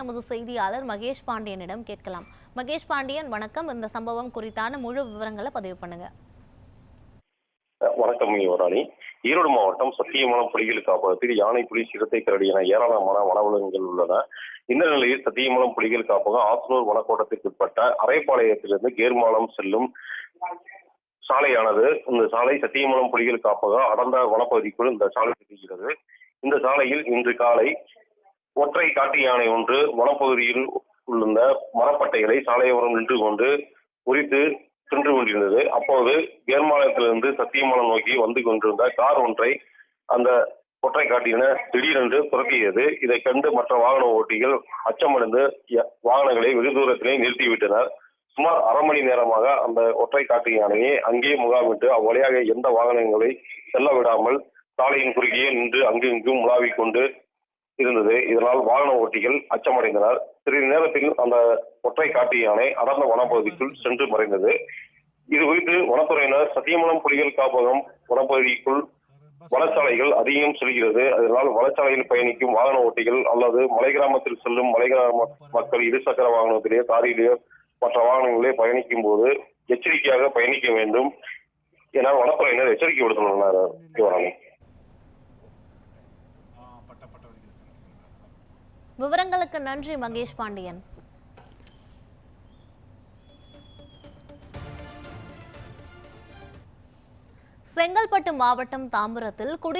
நமது செய்தியாளர் மகேஷ் பாண்டியனிடம் கேட்கலாம். மகேஷ் பாண்டியன் வணக்கம். இந்த சம்பவம் குறித்தான முழு விவரங்களை பதிவு பண்ணுங்க. வணக்கம் யுவராணி. ஈரோடு மாவட்டம் சத்தியமலம் புலிகள் காப்பகத்தில் யானை புலி சிறுத்தை கரடி என ஏராளமான வனவிலங்குகள் உள்ளன. இந்த நிலையில் சத்தியமலம் புலிகள் காப்பகம் ஆசனூர் வனக்கோட்டத்திற்கு உட்பட்ட அரைப்பாளையத்திலிருந்து கேர்மாலம் செல்லும் சாலையானது. இந்த சாலை சத்தியமலம் புலிகள் காப்பகம் அடர்ந்த வனப்பகுதிக்குள் இந்த சாலை செல்கிறது. இந்த சாலையில் இன்று காலை ஒற்றை காட்டு யானை ஒன்று வனப்பகுதியில் உள்ள மரப்பட்டைகளை சாலையோரம் நின்று கொண்டு உரித்து சென்று கொண்டிருந்தது. அப்போது கேர்மாலயத்திலிருந்து சத்தியமலம் நோக்கி வந்து கொண்டிருந்த கார் ஒன்றை அந்த ஒற்றை காட்டின திடீரென்று துரத்தியது. இதை கண்டு மற்ற வாகன ஓட்டிகள் அச்சமடைந்து ய- வாகனங்களை வெகு தூரத்திலே நிறுத்திவிட்டனர். சுமார் அரை மணி நேரமாக அந்த ஒற்றை காட்டு யானையை அங்கேயே முகாமிட்டு அவ்வழியாக எந்த வாகனங்களை செல்ல விடாமல் சாலையின் குறுக்கே நின்று அங்கு இங்கும் உலாவிக் கொண்டு இருந்தது. இதனால் வாகன ஓட்டிகள் அச்சமடைந்தனர். சிறிது நேரத்தில் அந்த ஒற்றை காட்டு யானை அடர்ந்த வனப்பகுதிக்குள் சென்று மறைந்தது. இது குறித்து வனத்துறையினர் சத்தியமலம் புலிகள் காப்பகம் வனப்பகுதிக்குள் வனச்சாலைகள் அதிகம் செல்கிறது. அதனால் வனச்சாலையில் பயணிக்கும் வாகன ஓட்டிகள் அல்லது மலை கிராமத்தில் செல்லும் மலை கிராம மக்கள் இருசக்கர வாகனத்திலேயோ காரிலேயோ மற்ற வாகனங்களிலே பயணிக்கும் போது எச்சரிக்கையாக பயணிக்க வேண்டும் என வனத்துறையினர் எச்சரிக்கை விடுத்துள்ளனர் யுவராணி விவரங்களுக்கு நன்றி மகேஷ் பாண்டியன். செங்கல்பட்டு மாவட்டம் தாம்பரத்தில் குடி